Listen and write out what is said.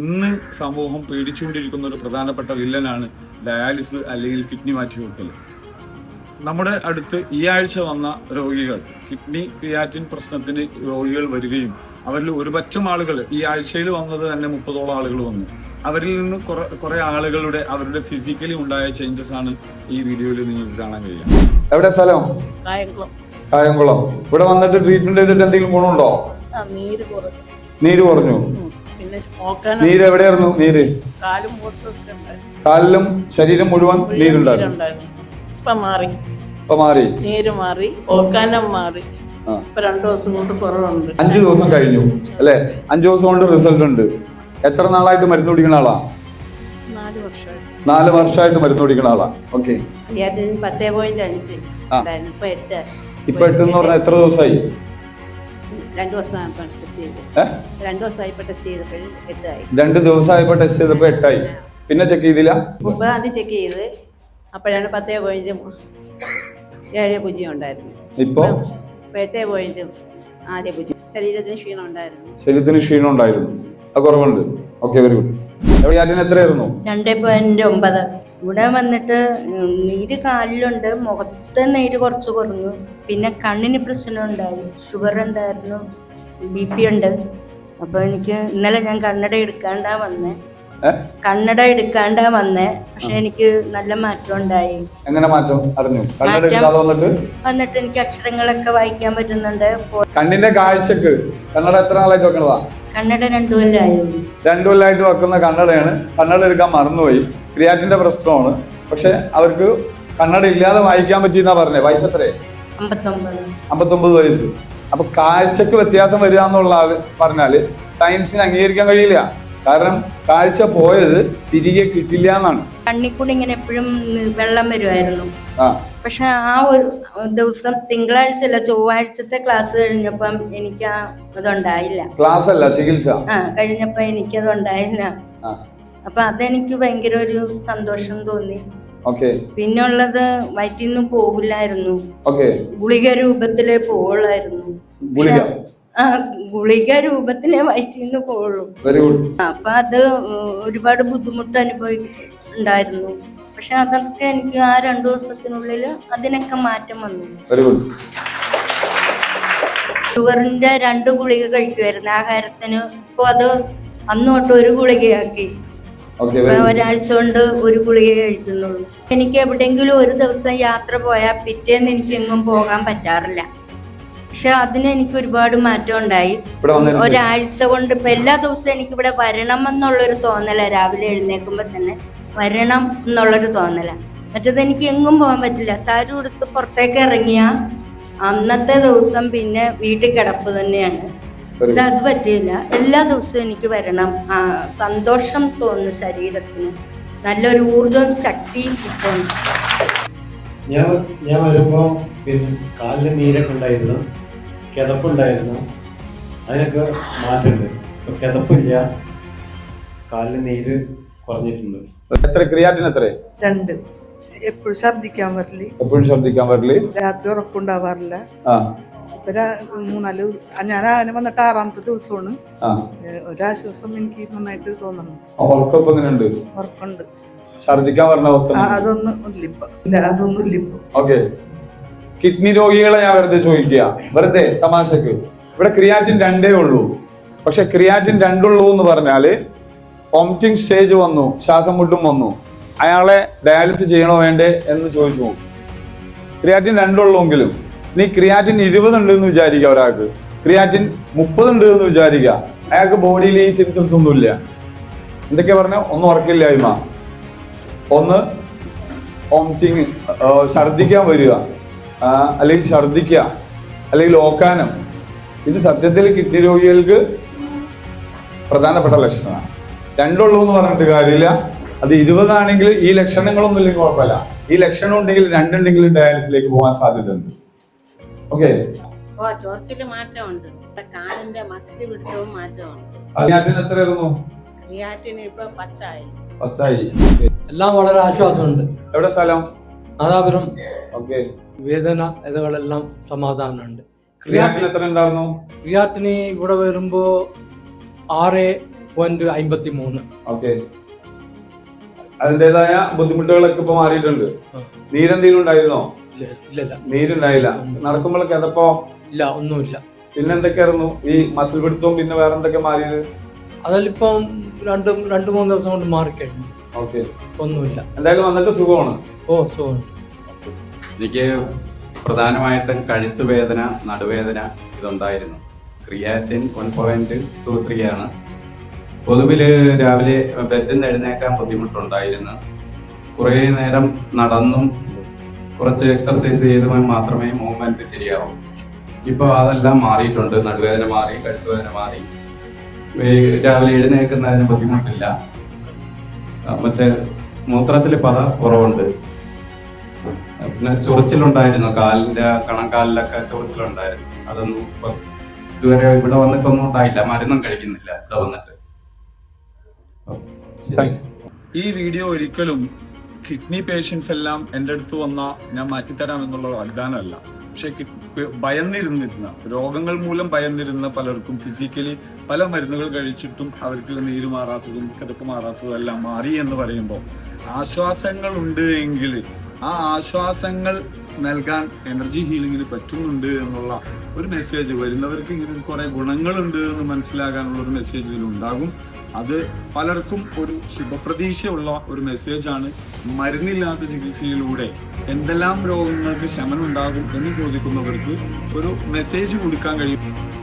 ഇന്ന് സമൂഹം പേടിച്ചുകൊണ്ടിരിക്കുന്ന ഒരു പ്രധാനപ്പെട്ട വില്ലനാണ് ഡയാലിസിസ് അല്ലെങ്കിൽ കിഡ്നി മാറ്റിവെക്കൽ നമ്മുടെ അടുത്ത് ഈ ആഴ്ച വന്ന രോഗികൾ കിഡ്നി ക്രിയാറ്റിൻ പ്രശ്നത്തിന് രോഗികൾ വരികയും അവരിൽ ഒരുപറ്റം ആളുകൾ ഈ ആഴ്ചയിൽ വന്നത് തന്നെ മുപ്പതോളം ആളുകൾ വന്നു. അവരിൽ നിന്ന് കുറെ കുറെ ആളുകളുടെ അവരുടെ ഫിസിക്കലി ഉണ്ടായ ചേഞ്ചസ് ആണ് ഈ വീഡിയോയിൽ നിങ്ങൾക്ക് കാണാൻ കഴിയുക. എവിടെ സ്ഥലം? കായംകുളം. ഇവിടെ വന്നിട്ട് ട്രീറ്റ്മെന്റ് ചെയ്തിട്ട് എന്തെങ്കിലും ഗുണമുണ്ടോ? ആ നീര് കുറഞ്ഞു. നീര് എവിടെയായിരുന്നു? നീര്? കാലിലും ശരീരം മുഴുവൻ നീരുണ്ടായിരുന്നു. ഇപ്പൊ മാറി. ഇപ്പൊ മാറി. നീര് മാറി ഓക്കാനം മാറി. ഇപ്പൊ രണ്ടു ദിവസം കൊണ്ട് കുറവുണ്ട്. അഞ്ചു ദിവസം കഴിഞ്ഞു അല്ലെ? അഞ്ചു ദിവസം കൊണ്ട് റിസൾട്ട് ഉണ്ട്. എത്ര നാളായിട്ട് മരുന്ന് കുടിക്കുന്ന ആളാ? നാല് വർഷമായി നാല് വർഷമായിട്ട് മരുന്ന് കുടിക്കുന്ന ആളാ. ഓക്കെ. ഇപ്പൊ എട്ട്. ഇപ്പൊ എട്ടെന്ന് പറഞ്ഞാൽ എത്ര ദിവസമായി? രണ്ടു ഇപ്പൊ ടെസ്റ്റ് ചെയ്ത്. രണ്ട് ടെസ്റ്റ് ചെയ്തപ്പോൾ എട്ടായി. രണ്ട് ടെസ്റ്റ് ചെയ്തപ്പോ എട്ടായി. പിന്നെ ചെക്ക് ചെയ്തില്ല? മുപ്പതാം തീയതി ചെക്ക് ചെയ്ത്. അപ്പോഴാണ് പത്തേ പോയിന്റ് ഏഴ് പൂജ്യം ഉണ്ടായിരുന്നു. ഇപ്പൊ? ഇപ്പൊ എട്ടേ പോയിന്റ് ആദ്യ പൂജ്യം. ശരീരത്തിന് ക്ഷീണം ഉണ്ടായിരുന്നു. ശരീരത്തിന് ക്ഷീണം ഉണ്ടായിരുന്നു. അത് കുറവുണ്ട്. ഓക്കെ വെരി ഗുഡ് എത്രയായിരുന്നു? രണ്ടേ പോയിന്റ് ഒമ്പത്. ഇവിടെ വന്നിട്ട് നീര് കാലിലുണ്ട്. മുഖത്തെ നീര് കുറച്ച് കുറഞ്ഞു. പിന്നെ കണ്ണിന് പ്രശ്നം ഉണ്ടായി. ഷുഗർ ഉണ്ടായിരുന്നു. ബി പി ഉണ്ട്. അപ്പോൾ എനിക്ക് ഇന്നലെ ഞാൻ കണ്ണട എടുക്കാണ്ടാ വന്നേ? കണ്ണട എടുക്കാണ്ട വന്നേ. പക്ഷെ എനിക്ക് നല്ല മാറ്റം ഉണ്ടായി. എങ്ങനെ മാറ്റം? അറിഞ്ഞു? കണ്ണട മാറ്റം. എടുക്കാതെ വന്നിട്ട്? വന്നിട്ട് എനിക്ക് അക്ഷരങ്ങളൊക്കെ വായിക്കാൻ പറ്റുന്നുണ്ട്. കണ്ണിന്റെ കാഴ്ചക്ക് കണ്ണട എത്ര നാളായിട്ട് വെക്കണതാ? കണ്ണട രണ്ടു കൊല്ലായി. രണ്ടു കൊല്ലായിട്ട് വെക്കുന്ന കണ്ണടയാണ്. കണ്ണട എടുക്കാൻ മറന്നുപോയി. ക്രിയാറ്റിന്റെ പ്രശ്നമാണ്. പക്ഷെ അവർക്ക് കണ്ണട ഇല്ലാതെ വായിക്കാൻ പറ്റിയെന്നാ പറഞ്ഞേ. വയസ്സ് എത്രേ അമ്പത്തൊമ്പത്. വയസ്സ്. അപ്പൊ കാഴ്ചക്ക് വ്യത്യാസം വരിക എന്നുള്ള പറഞ്ഞാൽ സയൻസിന് അംഗീകരിക്കാൻ കഴിയില്ല. കാരണം കാഴ്ച പോയത് തിരികെ കിട്ടില്ല എന്നാണ്. കണ്ണിക്കൂടി ഇങ്ങനെ എപ്പോഴും വെള്ളം വരുമായിരുന്നു പക്ഷെ ആ ഒരു ദിവസം തിങ്കളാഴ്ച അല്ല ചൊവ്വാഴ്ചത്തെ ക്ലാസ് കഴിഞ്ഞപ്പം എനിക്ക് ആ ഇതുണ്ടായില്ല. ക്ലാസ് അല്ല ചികിത്സ? ആ കഴിഞ്ഞപ്പോ എനിക്കത് ഉണ്ടായില്ല. അപ്പൊ അതെനിക്ക് ഭയങ്കര ഒരു സന്തോഷം തോന്നി. പിന്നുള്ളത് പിന്നെ ഉള്ളത് വയറ്റിൽ നിന്ന് പോകില്ലായിരുന്നു ഗുളിക രൂപത്തിലേ പോവുള്ളായിരുന്നു. ഗുളിക? ആ ഗുളിക രൂപത്തിലേ വയറ്റിൽ നിന്ന് പോവുള്ളൂ. വെരി ഗുഡ് അപ്പൊ അത് ഒരുപാട് ബുദ്ധിമുട്ട് അനുഭവിണ്ടായിരുന്നു പക്ഷെ അതൊക്കെ എനിക്ക് ആ രണ്ടു ദിവസത്തിനുള്ളിൽ അതിനൊക്കെ മാറ്റം വന്നു. വെരി ഗുഡ് ഷുഗറിന്റെ രണ്ട് ഗുളിക കഴിക്കുമായിരുന്നു ആഹാരത്തിന്. ഇപ്പൊ അത് അന്നോട്ട് തൊട്ട് ഒരു ഗുളികയാക്കി. ഒരാഴ്ച കൊണ്ട് ഒരു ഗുളിക കഴിക്കുന്നുള്ളൂ. എനിക്ക് എവിടെയെങ്കിലും ഒരു ദിവസം യാത്ര പോയാൽ പിറ്റേന്ന് എനിക്ക് എങ്ങും പോകാൻ പറ്റാറില്ല. പക്ഷെ അതിന് എനിക്ക് ഒരുപാട് മാറ്റം ഉണ്ടായി. ഒരാഴ്ച കൊണ്ട് ഇപ്പൊ എല്ലാ ദിവസവും എനിക്ക് ഇവിടെ വരണം എന്നുള്ളൊരു തോന്നല രാവിലെ എഴുന്നേൽക്കുമ്പോ തന്നെ. വരണം എന്നുള്ളൊരു തോന്നല. മറ്റത് എനിക്ക് എങ്ങും പോകാൻ പറ്റില്ല. സാരി ഉടുത്ത് പുറത്തേക്ക് ഇറങ്ങിയ അന്നത്തെ ദിവസം പിന്നെ വീട്ടിൽ കിടപ്പ് തന്നെയാണ്. ഇത് അത് പറ്റില്ല എല്ലാ ദിവസവും എനിക്ക് വരണം. ആ, സന്തോഷം തോന്നുന്നു ശരീരത്തിന്. നല്ലൊരു ഊർജവും ശക്തിയും കിട്ടുന്നു. ഞാൻ ഞാൻ വരുമ്പോൾ പിന്നെ കാലിന് നീരൊക്കെ ഉണ്ടായിരുന്നു. കിതപ്പുണ്ടായിരുന്നു. അതിനൊക്കെ മാറ്റമുണ്ട്. ഇപ്പൊ കിതപ്പില്ല. കാലിന് നീര് കുറഞ്ഞിട്ടുണ്ട്. എത്ര? ക്രിയാറ്റിന് എത്ര? രണ്ട്. എപ്പോഴും ഛർദിക്കാൻ വരൽ. എപ്പോഴും ശ്രദ്ധിക്കാൻ വരൽ? രാത്രി ഉറപ്പുണ്ടാവാറില്ല. ആ. ഇപ്പൊ മൂന്നാൽ ഞാൻ അവനെ വന്നിട്ട് ആറാമത്തെ ദിവസമാണ്. ഒരാശ്വാസം എനിക്ക് നന്നായിട്ട് തോന്നുന്നു. ഉറക്കൊപ്പം എങ്ങനെയുണ്ട്? ഉറപ്പുണ്ട്. ഛർദിക്കാൻ പറഞ്ഞ അവസ്ഥ അതൊന്നും ഇല്ല ഇപ്പൊ. അതൊന്നും ഇല്ല ഇപ്പൊ. ഓക്കെ. കിഡ്നി രോഗികളെ ഞാൻ വെറുതെ ചോദിക്കുക. വെറുതെ തമാശക്ക്. ഇവിടെ ക്രിയാറ്റിൻ രണ്ടേ ഉള്ളൂ. പക്ഷെ ക്രിയാറ്റിൻ രണ്ടുള്ളൂ എന്ന് പറഞ്ഞാൽ വോമിറ്റിംഗ് സ്റ്റേജ് വന്നു ശ്വാസം മുട്ടും വന്നു. അയാളെ ഡയാലിസിസ് ചെയ്യണോ വേണ്ടേ എന്ന് ചോദിച്ചു. ക്രിയാറ്റിൻ രണ്ടുള്ളൂങ്കിലും. നീ ക്രിയാറ്റിൻ ഇരുപത് ഉണ്ട് എന്ന് വിചാരിക്കുക ഒരാൾക്ക്. ക്രിയാറ്റിൻ മുപ്പത് ഉണ്ട് എന്ന് വിചാരിക്കുക. അയാൾക്ക് ബോഡിയിൽ ഈ സിംറ്റംസ് ഒന്നുമില്ല. എന്തൊക്കെയാ പറഞ്ഞ? ഒന്ന് ഉറക്കില്ലായ്മ. ഒന്ന് വോമിറ്റിങ് ഛർദിക്കാൻ വരിക. അല്ലെങ്കിൽ ഛർദിക്കുക അല്ലെങ്കിൽ ഓക്കാനം. ഇത് സത്യത്തിൽ കിഡ്നി രോഗികൾക്ക് പ്രധാനപ്പെട്ട ലക്ഷണമാണ്. രണ്ടുള്ളൂ എന്ന് പറഞ്ഞിട്ട് കാര്യമില്ല. അത് ഇരുപതാണെങ്കിൽ ഈ ലക്ഷണങ്ങളൊന്നും ഇല്ലെങ്കിൽ കുഴപ്പമില്ല. ഈ ലക്ഷണം ഉണ്ടെങ്കിൽ രണ്ടുണ്ടെങ്കിൽ ഡയാലിസിലേക്ക് പോകാൻ സാധ്യതയുണ്ട്. ഓക്കെ? ചോർച്ചിൽ മാറ്റമുണ്ട്. ഇവിടെ കാലിന്റെ മസിൽ പിടുത്തവും മാറ്റമുണ്ട്. ക്രിയാറ്റിൻ എത്രയായിരുന്നു? ക്രിയാറ്റിന് ഇപ്പൊ പത്തായി. പത്തായി. എല്ലാം വളരെ ആശ്വാസമുണ്ട്. എവിടെ സ്ഥലം? നാദാപുരം വേദന ഇതകളെല്ലാം സമാധാനമുണ്ട്. ക്രിയാറ്റിന് ഇവിടെ വരുമ്പോ ആറ് പോയിന്റ് അമ്പത്തി മൂന്ന് അതിന്റേതായ അതിന്റെതായ ബുദ്ധിമുട്ടുകളൊക്കെ ഇപ്പൊ മാറിയിട്ടുണ്ട്. നീരെന്തെങ്കിലും ഉണ്ടായിരുന്നോ? നീരുണ്ടായില്ല. നടക്കുമ്പോഴൊക്കെ അതപ്പോ? ഇല്ല ഒന്നുമില്ല. പിന്നെ എന്തൊക്കെയായിരുന്നു ഈ മസിൽ പിടുത്തവും പിന്നെ വേറെന്തൊക്കെ മാറിയത്? അതിലിപ്പം രണ്ട് രണ്ട് മൂന്ന് ദിവസം കൊണ്ട് മാറിക്കഴിഞ്ഞു. ഓക്കെ. ഒന്നുമില്ല. എന്തായാലും വന്നിട്ട് സുഖമാണ്. ഓ സുഖമുണ്ട്. എനിക്ക് പ്രധാനമായിട്ടും കഴുത്ത് വേദന നടുവേദന ഇതുണ്ടായിരുന്നു. Creatine one point two three ആണ്. പൊതുവിൽ രാവിലെ ബെഡിൽ നിന്ന് എഴുന്നേക്കാൻ ബുദ്ധിമുട്ടുണ്ടായിരുന്നു. കുറേ നേരം നടന്നും കുറച്ച് എക്സർസൈസ് ചെയ്തും മാത്രമേ മൂവ്മെന്റ് ശരിയാവൂ. ഇപ്പോൾ അതെല്ലാം മാറിയിട്ടുണ്ട്. നടുവേദന മാറി കഴുത്തുവേദന മാറി. രാവിലെ എഴുന്നേൽക്കുന്നതിന് ബുദ്ധിമുട്ടില്ല. മറ്റേ മൂത്രത്തിൽ പത കുറവുണ്ട്. പിന്നെ ചൊറിച്ചിലുണ്ടായിരുന്നു. കാലിന്റെ കണങ്കാലിലൊക്കെ ചൊറിച്ചിലുണ്ടായിരുന്നു. അതൊന്നും ഇപ്പൊ ഇതുവരെ ഇവിടെ വന്നിട്ടൊന്നും ഉണ്ടായില്ല. മരുന്നും കഴിക്കുന്നില്ല ഇവിടെ വന്നിട്ട്. ഈ വീഡിയോ ഒരിക്കലും കിഡ്നി പേഷ്യൻസ് എല്ലാം എന്റെ അടുത്ത് വന്ന ഞാൻ മാറ്റിത്തരാം എന്നുള്ള വാഗ്ദാനമല്ല. പക്ഷെ ഭയന്നിരുന്നിരുന്ന രോഗങ്ങൾ മൂലം ഭയന്നിരുന്ന പലർക്കും ഫിസിക്കലി പല മരുന്നുകൾ കഴിച്ചിട്ടും അവർക്ക് നീര് മാറാത്തതും കിതപ്പ് മാറാത്തതും എല്ലാം മാറി എന്ന് പറയുമ്പോൾ ആശ്വാസങ്ങൾ ഉണ്ട് എങ്കിൽ ആ ആശ്വാസങ്ങൾ നൽകാൻ എനർജി ഹീലിംഗിന് പറ്റുന്നുണ്ട് എന്നുള്ള ഒരു മെസ്സേജ് വരുന്നവർക്ക് ഇങ്ങനെ കുറെ ഗുണങ്ങളുണ്ട് എന്ന് മനസ്സിലാകാനുള്ള ഒരു മെസ്സേജ് ഇതിലുണ്ടാകും. അത് പലർക്കും ഒരു ശുഭപ്രതീക്ഷയുള്ള ഒരു മെസ്സേജാണ് മരുന്നില്ലാത്ത ചികിത്സയിലൂടെ എന്തെല്ലാം രോഗങ്ങൾക്ക് ശമനം ഉണ്ടാകും എന്ന് ചോദിക്കുന്നവർക്ക് ഒരു മെസ്സേജ് കൊടുക്കാൻ കഴിയും.